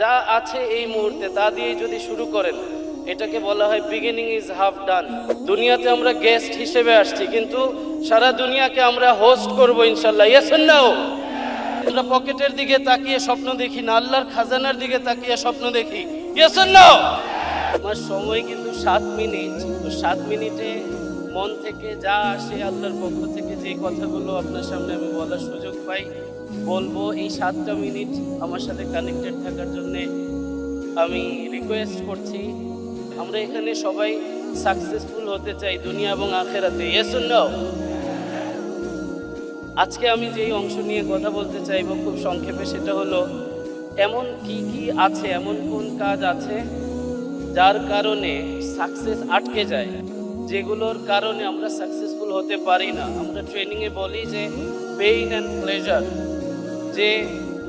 যা আছে এই মুহূর্তে তা দিয়ে যদি শুরু করেন, এটাকে বলা হয় বিগিনিং ইজ হাফ ডান দুনিয়াতে আমরা গেস্ট হিসেবে আসছি, কিন্তু সারা দুনিয়াকে আমরা হোস্ট করব ইনশাল্লাহ। ইয়েস নাও আমরা পকেটের দিকে তাকিয়ে স্বপ্ন দেখি, না আল্লাহর খাজানার দিকে তাকিয়ে স্বপ্ন দেখি। ইয়েস নাও আমার সময় কিন্তু সাত মিনিট। তো সাত মিনিটে মন থেকে যা আসে আল্লাহর পক্ষ থেকে, যে কথাগুলো আপনার সামনে আমি বলার সুযোগ পাই বলব এই সাতটা মিনিট আমার সাথে কানেক্টেড থাকার জন্যে আমি রিকোয়েস্ট করছি। আমরা এখানে সবাই সাকসেসফুল হতে চাই দুনিয়া এবং আখেরাতে। নাও আজকে আমি যেই অংশ নিয়ে কথা বলতে চাইব খুব সংক্ষেপে সেটা হলো, এমন কি কি আছে, এমন কোন কাজ আছে যার কারণে সাকসেস আটকে যায়? যেগুলোর কারণে আমরা সাকসেসফুল হতে পারি না। আমরা ট্রেনিংয়ে বলি যে পেইন অ্যান্ড প্লেজার যে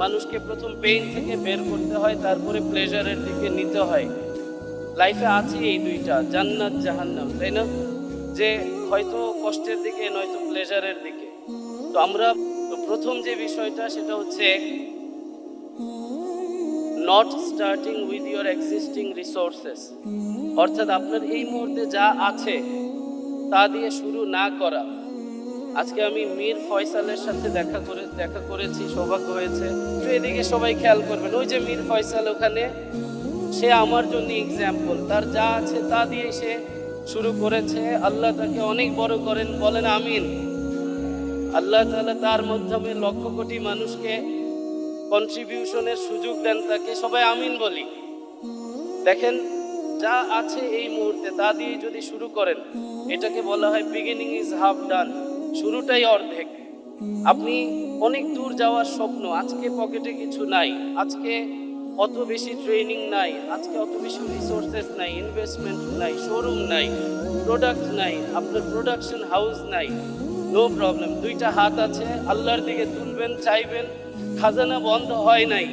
মানুষকে প্রথম পেইন থেকে বের করতে হয়, তারপরে প্লেজারের দিকে নিতে হয়। লাইফে আছে এই দুইটা, জান্নাত, জাহান্নাম, তাই না? যে হয়তো কষ্টের দিকে, নয়তো প্লেজারের দিকে। তো আমরা প্রথম যে বিষয়টা, সেটা হচ্ছে not starting with your existing resources অর্থাৎ আপনার এই মুহূর্তে যা আছে, তা দিয়ে শুরু না করা। আজকে আমি মীর ফয়সালের সাথে দেখা করে, দেখা করেছি, সৌভাগ্য হয়েছে। তো এদিকে সবাই খেয়াল করবেন, ওই যে মীর ফয়সাল ওখানে, সে আমার জন্য এক্সাম্পল তার যা আছে তা দিয়ে সে শুরু করেছে। আল্লাহ তাকে অনেক বড় করেন, বলেন আমিন। আল্লাহ তাআলা তার মাধ্যমে লক্ষ কোটি মানুষকে কন্ট্রিবিউশনের সুযোগ দেন তাকে, সবাই আমিন বলি। দেখেন, যা আছে এই মুহূর্তে তা দিয়ে যদি শুরু করেন, এটাকে বলা হয় বিগিনিং ইজ হাফ ডান শুরুটাই অর্ধেক। আপনি অনেক দূর যাওয়ার স্বপ্ন, আজকে পকেটে কিছু নাই, আজকে অত বেশি ট্রেনিং নাই, আজকে অত বেশি রিসোর্সেস নাই ইনভেস্টমেন্ট নাই শোরুম নাই প্রোডাক্ট নাই, আপনার প্রোডাকশন হাউস নাই নো প্রবলেম দুইটা হাত আছে, আল্লাহর দিকে তুলবেন, চাইবেন, খাজানা বন্ধ হয় নাই।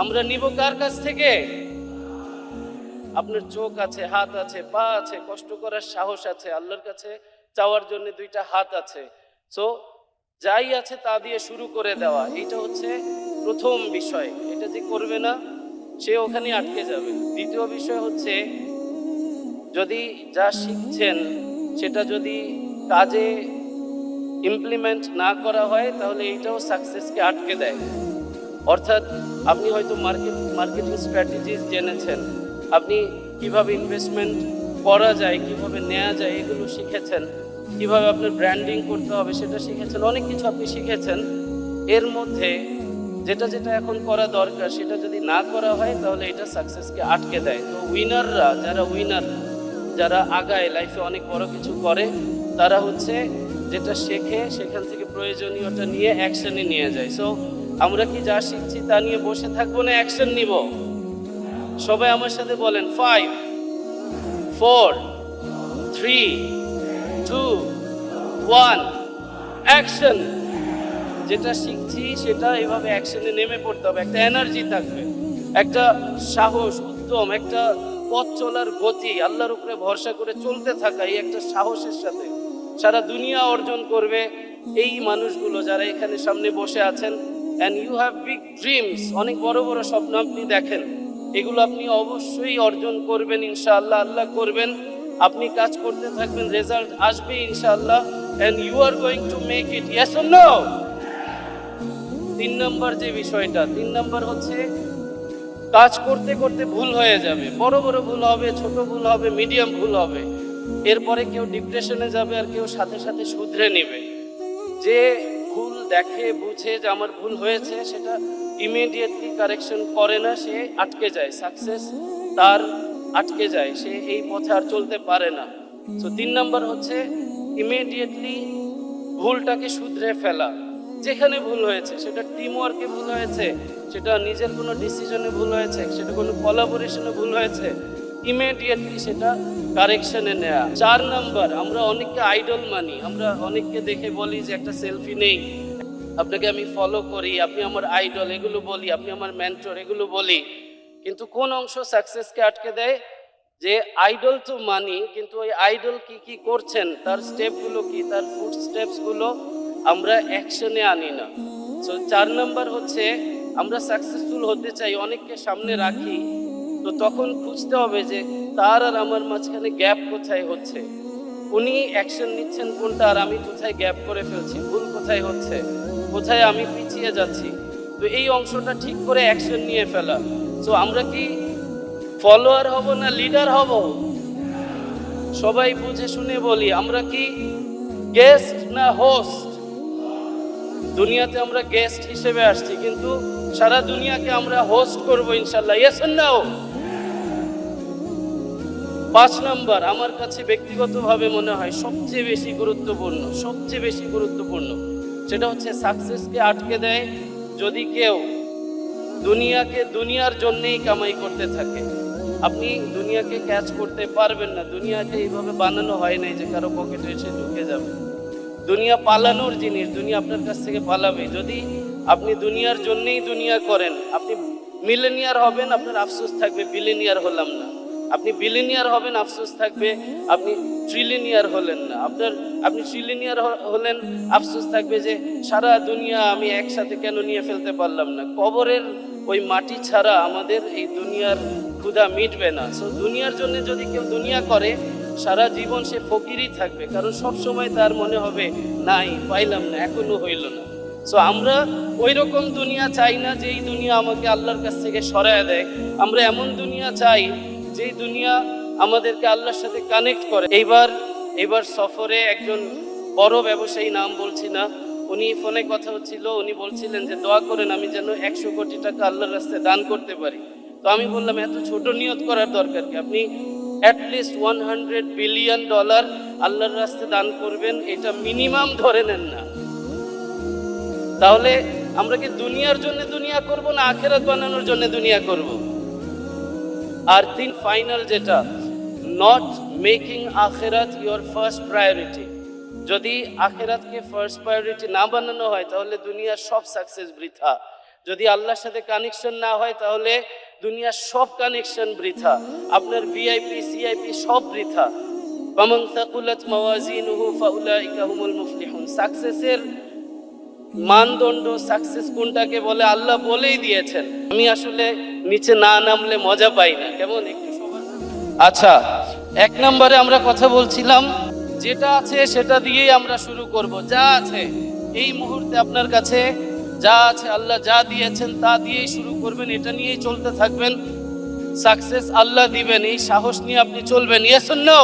আমরা নিব কার কাছ থেকে? আপনার চোখ আছে, হাত আছে, পা আছে, কষ্ট করার সাহস আছে, আল্লাহর কাছে চাওয়ার জন্য দুইটা হাত আছে। সো যাই আছে তা দিয়ে শুরু করে দেওয়া। এটা হচ্ছে প্রথম বিষয়। এটা যে করবে না, সে ওখানে আটকে যাবে। দ্বিতীয় বিষয় হচ্ছে, যদি যা শিখছেন, সেটা যদি কাজে ইমপ্লিমেন্ট না করা হয়, তাহলে এইটাও সাকসেসকে আটকে দেয়। অর্থাৎ, আপনি হয়তো মার্কেট মার্কেটিং স্ট্র্যাটেজিস জেনেছেন। আপনি কীভাবে ইনভেস্টমেন্ট করা যায়, কীভাবে নেওয়া যায়, এগুলো শিখেছেন, কীভাবে আপনার ব্র্যান্ডিং করতে হবে সেটা শিখেছেন, অনেক কিছু আপনি শিখেছেন। এর মধ্যে যেটা যেটা এখন করা দরকার, সেটা যদি না করা হয়, তাহলে এটা সাকসেসকে আটকে দেয়। তো উইনাররা যারা উইনার যারা আগায় লাইফে অনেক বড় কিছু করে, তারা হচ্ছে যেটা শেখে, সেখান থেকে প্রয়োজনীয়টা নিয়ে অ্যাকশনে নিয়ে যায়। সো আমরা কি যা শিখছি তা নিয়ে বসে থাকব না অ্যাকশন নিব? সবাই আমার সাথে বলেন five four, three, two, one, action. যেটা শিখছি সেটা এভাবে অ্যাকশনে নেমে পড়তে হবে। একটা এনার্জি থাকবে, একটা সাহস, উদ্যম, একটা পথ চলার গতি, আল্লাহর উপরে ভরসা করে চলতে থাকা, এই একটা সাহসের সাথে সারা দুনিয়া অর্জন করবে এই মানুষগুলো যারা এখানে সামনে বসে আছেন। And you have big dreams অনেক বড় বড় স্বপ্ন আপনি দেখেন। এগুলো আপনি অবশ্যই অর্জন করবেন, ইনশাআল্লাহ আল্লাহ করবেন। আপনি কাজ করতে থাকবেন রেজাল্ট আসবে ইনশাআল্লাহ। And you are going to make it yes no তিন নম্বর যে বিষয়টা, তিন নম্বর হচ্ছে কাজ করতে করতে ভুল হয়ে যাবে। বড় বড় ভুল হবে, ছোট ভুল হবে মিডিয়াম ভুল হবে। এরপরে কেউ ডিপ্রেশনে যাবে আর কেউ সাথে সাথে শুধরে নেবে। যে ভুল দেখে, বুঝে যে আমার ভুল হয়েছে, সেটা ইমিডিয়েটলি কারেকশন করে না, সে আটকে যায় সাকসেস তার আটকে যায়, সে এই পথে আর চলতে পারে না। তো তিন নম্বর হচ্ছে ইমিডিয়েটলি ভুলটাকে শুধরে ফেলা। যেখানে ভুল হয়েছে, সেটা টিম ওয়ার্কে ভুল হয়েছে, সেটা নিজের কোনো ডিসিশনে ভুল হয়েছে, সেটা কোনো কোলাবোরেশনে ভুল হয়েছে ইমিডিয়েটলি সেটা কারেকশনে নেয়া। চার নাম্বার, আমরা অনেককে আইডল মানি, আমরা অনেককে দেখে বলি যে একটা সেলফি নেই। আপনাকে আমি ফলো করি, আপনি আমার আইডল এগুলো বলি, আপনি আমার মেন্টর এগুলো বলি। কিন্তু কোন অংশ সাকসেসকে আটকে দেয়? যে আইডল তো মানি, কিন্তু ওই আইডল কি কি করছেন? তার স্টেপগুলো কি? তার ফুড স্টেপসগুলো আমরা অ্যাকশনে আনি না। সো চার নাম্বার হচ্ছে, আমরা সাকসেসফুল হতে চাই, অনেককে সামনে রাখি। তো তখন খুঁজতে হবে যে তার আর আমার মাঝখানে গ্যাপ কোথায় হচ্ছে? উনি অ্যাকশন নিচ্ছেন কোনটা, আর আমি কোথায় গ্যাপ করে ফেলছি? ভুল কোথায় হচ্ছে? কোথায় আমি পিছিয়ে যাচ্ছি। তো এই অংশটা ঠিক করে অ্যাকশন নিয়ে ফেলা। তো আমরা কি ফলোয়ার হব না লিডার হব? সবাই বুঝে শুনে বলি, আমরা কি গেস্ট না হোস্ট দুনিয়াতে আমরা গেস্ট হিসেবে আসছি, কিন্তু সারা দুনিয়াকে আমরা হোস্ট করব ইনশাল্লাহ। ইয়েস নাও পাঁচ নাম্বার, আমার কাছে ব্যক্তিগতভাবে মনে হয় সবচেয়ে বেশি গুরুত্বপূর্ণ, সবচেয়ে বেশি গুরুত্বপূর্ণ। সেটা হচ্ছে সাকসেসকে আটকে দেয় যদি কেউ দুনিয়াকে দুনিয়ার জন্যেই কামাই করতে থাকে। আপনি দুনিয়াকে ক্যাচ করতে পারবেন না। দুনিয়াকে এইভাবে বানানো হয় নাই যে কারও পকেটে এসে ঢুকে যাবে। দুনিয়া পালানোর জিনিস, দুনিয়া আপনার কাছ থেকে পালাবে। যদি আপনি দুনিয়ার জন্যেই দুনিয়া করেন, আপনি মিলেনিয়ার হবেন, আপনার আফসোস থাকবে বিলেনিয়ার হলাম না। আপনি বিলেনিয়ার হবেন, আফসোস থাকবে। আপনি ট্রিলিনিয়ার হলেন না। আপনার, আপনি ট্রিলিনিয়ার হলেন, আফসোস থাকবে যে সারা দুনিয়া আমি একসাথে কেন নিয়ে ফেলতে পারলাম না? কবরের ওই মাটি ছাড়া আমাদের এই দুনিয়ার ক্ষুধা মিটবে না। সো দুনিয়ার জন্য যদি কেউ দুনিয়া করে, সারা জীবন সে ফকিরই থাকবে। কারণ সব সময় তার মনে হবে, নাই, পাইলাম না, এখনও হইল না। সো আমরা ওই রকম দুনিয়া চাই না যে এই দুনিয়া আমাকে আল্লাহর কাছ থেকে সরায় দেয়। আমরা এমন দুনিয়া চাই যেই দুনিয়া আমাদেরকে আল্লাহর সাথে কানেক্ট করে। এইবার এবার সফরে একজন বড় ব্যবসায়ী নাম বলছি না, উনি ফোনে কথা হচ্ছিল, উনি বলছিলেন যে, দোয়া করেন আমি যেন একশো কোটি টাকা আল্লাহর রাস্তায় দান করতে পারি। তো আমি বললাম, এত ছোট নিয়ত করার দরকার কি? আপনি at least one hundred billion dollar আল্লাহর রাস্তায় দান করবেন, এটা মিনিমাম ধরে নেন না। তাহলে আমরা কি দুনিয়ার জন্য দুনিয়া করব না আখেরাত বানানোর জন্য দুনিয়া করব? আর তিন ফাইনাল যেটা নট মেকিং আখেরাত ইওর ফার্স্ট প্রায়োরিটি যদি আখেরাতকে ফার্স্ট প্রায়োরিটি না বানানো হয়, তাহলে দুনিয়ার সব সাকসেস বৃথা। যদি আল্লাহর সাথে কানেকশন না হয়, তাহলে দুনিয়ার সব কানেকশন বৃথা। আপনার ভিআইপি সিআইপি সব বৃথা। সাকসেসের মানদণ্ড সাকসেস কোনটাকে বলে আল্লাহ বলেই দিয়েছেন। আমি আসলে নিচে না নামলে মজা পাই না। কেমন একটু আচ্ছা এক নম্বরে আমরা কথা বলছিলাম, যেটা আছে সেটা দিয়েই আমরা শুরু করব। যা আছে, এই মুহূর্তে আপনার কাছে যা আছে আল্লাহ যা দিয়েছেন তা দিয়েই শুরু করবেন। এটা নিয়েই চলতে থাকবেন। সাকসেস আল্লাহ দিবেন। এই সাহস নিয়ে আপনি চলবেন। ইয়েস নো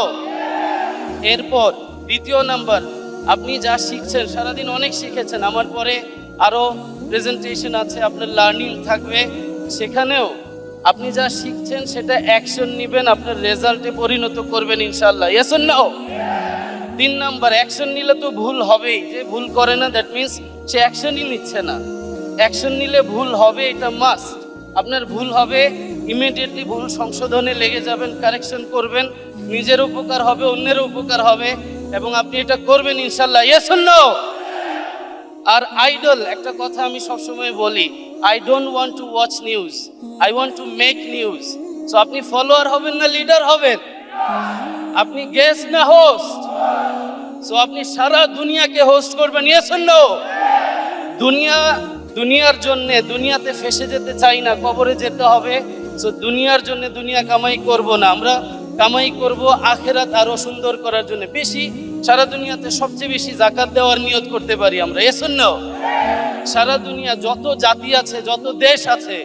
এরপর, দ্বিতীয় নাম্বার আপনি যা শিখছেন, সারাদিন অনেক শিখেছেন, আমার পরে আরও প্রেজেন্টেশন আছে, আপনার লার্নিং থাকবে। সেখানেও আপনি যা শিখছেন, সেটা অ্যাকশন নেবেন, আপনার রেজাল্টে পরিণত করবেন ইনশাল্লাহ ইয়েস নাও তিন নাম্বার অ্যাকশন নিলে তো ভুল হবেই। যে ভুল করে না দ্যাট মিন্স সে অ্যাকশনই নিচ্ছে না। অ্যাকশন নিলে ভুল হবে, এটা মাস্ট আপনার ভুল হবে ইমিডিয়েটলি ভুল সংশোধনে লেগে যাবেন কারেকশন করবেন। নিজের উপকার হবে, অন্যের উপকার হবে। এবং আপনি এটা করবেন ইনশাল্লাহ ইয়েস নো আর আইডল একটা কথা আমি সবসময় বলি I don't want to watch news I want to make news so আপনি ফলোয়ার হবেন না লিডার হবেন? আপনি গেস্ট না হোস্ট সো আপনি সারা দুনিয়াকে হোস্ট করবেন। ইয়েস নো দুনিয়া, দুনিয়ার জন্য দুনিয়াতে ফেসে যেতে চাই না, কবরে যেতে হবে। সো দুনিয়ার জন্য দুনিয়া কামাই করব না। আমরা কামাই করব আখেরাত আরও সুন্দর করার জন্য। বেশি সারা দুনিয়াতে সবচেয়ে বেশি জাকাত দেওয়ার নিয়ত করতে পারি আমরা। এসন্য সারা দুনিয়া যত জাতি আছে, যত দেশ আছে,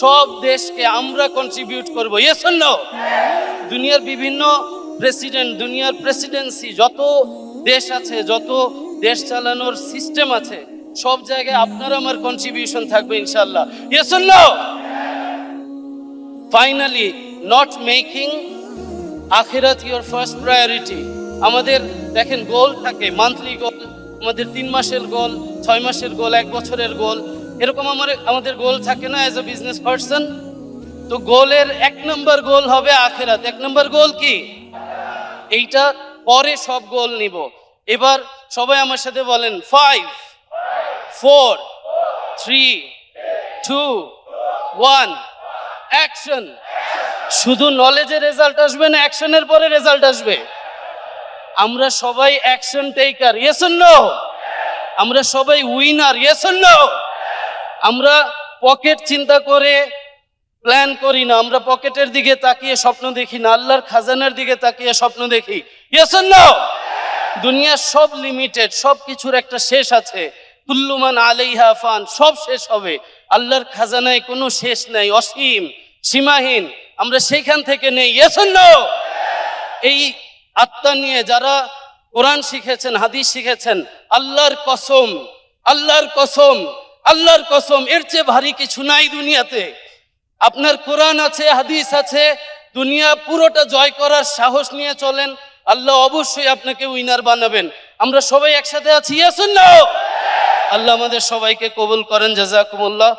সব দেশকে আমরা কন্ট্রিবিউট করব। এসন্য দুনিয়ার বিভিন্ন প্রেসিডেন্ট দুনিয়ার প্রেসিডেন্সি যত দেশ আছে, যত দেশ চালানোর সিস্টেম আছে, সব জায়গায় আপনার আমার কন্ট্রিবিউশন থাকবে ইনশাল্লাহ ইয়েস ফাইনালি নট মেকিং আখিরাত ইওর ফার্স্ট প্রায়োরিটি আমাদের দেখেন গোল থাকে মান্থলি গোল আমাদের তিন মাসের গোল ছয় মাসের গোল এক বছরের গোল এরকম আমার, আমাদের গোল থাকে না অ্যাজ এ বিজনেস পার্সন তো গোলের এক নম্বর গোল হবে আখেরাত। এক নম্বর গোল কি? এইটা পরে সব গোল নিব। এবার সবাই আমার সাথে বলেন five four three two one action শুধু নলেজের রেজাল্ট আসবে না অ্যাকশনের পরে রেজাল্ট আসবে? আমরা সবাই অ্যাকশন টেকার ইয়েস নো আমরা সবাই উইনার ইয়েস নো আমরা পকেট চিন্তা করে প্ল্যান করি না, আমরা পকেটের দিকে তাকিয়ে স্বপ্ন দেখি না, আল্লাহর খাজানার দিকে তাকিয়ে স্বপ্ন দেখি or no? দুনিয়ার সব লিমিটেড সব কিছুর একটা শেষ আছে, কুল্লুমান আলাইহা ফান, সব শেষ হবে, আল্লাহর খাজানায় কোনো শেষ নাই, অসীম, সীমাহীন, আমরা সেইখান থেকে নেই or no? এই আত্মা নিয়ে যারা কোরআন শিখেছেন, হাদিস শিখেছেন, আল্লাহর কসম আল্লাহর কসম আল্লাহর কসম, এর চেয়ে ভারী কিছু নাই দুনিয়াতে। আপনার কোরআন আছে, হাদিস আছে, দুনিয়া পুরোটা জয় করার সাহস নিয়ে চলেন, আল্লাহ অবশ্যই আপনাকে উইনার বানাবেন। আমরা সবাই একসাথে আছি ইয়াসুন আল্লাহ আমাদের সবাইকে কবুল করেন, জাজাকুমুল্লাহ।